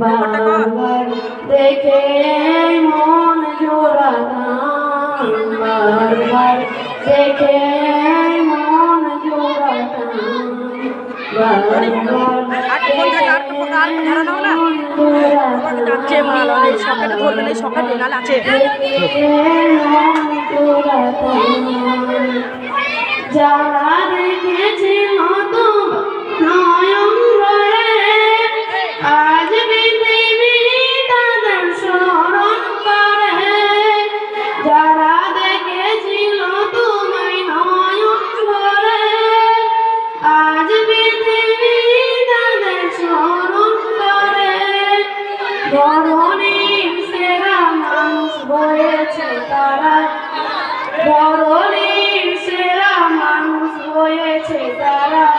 বারবার দেখে মন জোড়াতাম বারবার দেখে মন মন এই সকালে ধরবেন এই সকালে নাল আছে ধরণীর সেরা মানুষ হয়েছে তারা। ধরণীর সেরা মানুষ হয়েছে তারা।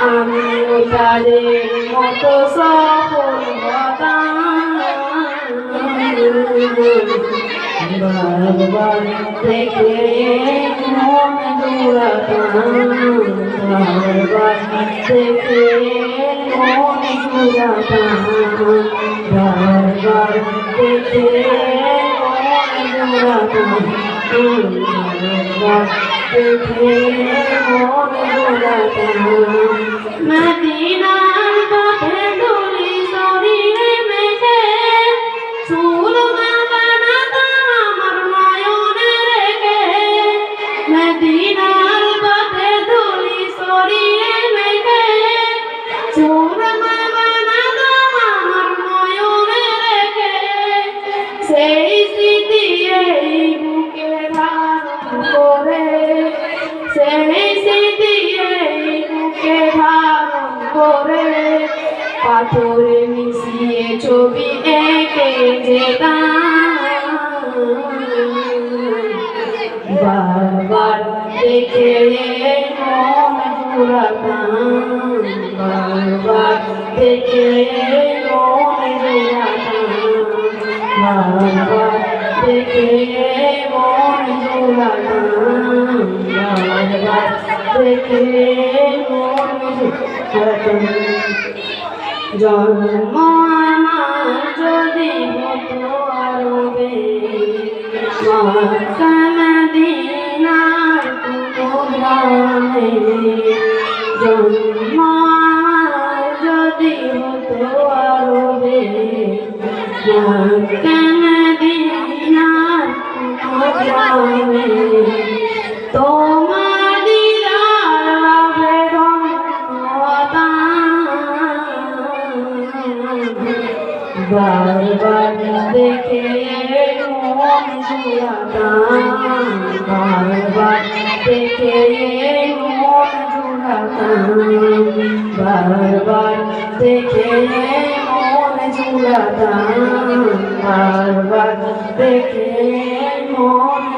আমিও তাদের মতো সফল হতাম। বারবার দেখে মন জুড়াতাম। বারবার দেখে মন বারবার দেখে মন জুড়াতাম সেই স্মৃতি এই বুকে ধারণ করে। সেই স্মৃতি এই বুকে ধারণ করে। পাথরে মিশিয়ে ছবি এঁকে যেতাম। বারবার দেখে মন জুড়াতাম বারবার দেখে মন জুড়াতাম বারবার দেখে মন জুড়াতাম বারবার দেখে মন জুড়াতাম জন্ম যদি হতো আরবে মদিনার গ্রামে জন্ম যদি হতো আরবে বারবার দেখে মন জুড়াতাম বারবার দেখে মন জুড়াতাম বারবার দেখে মন জুড়াতাম বারবার দেখে মন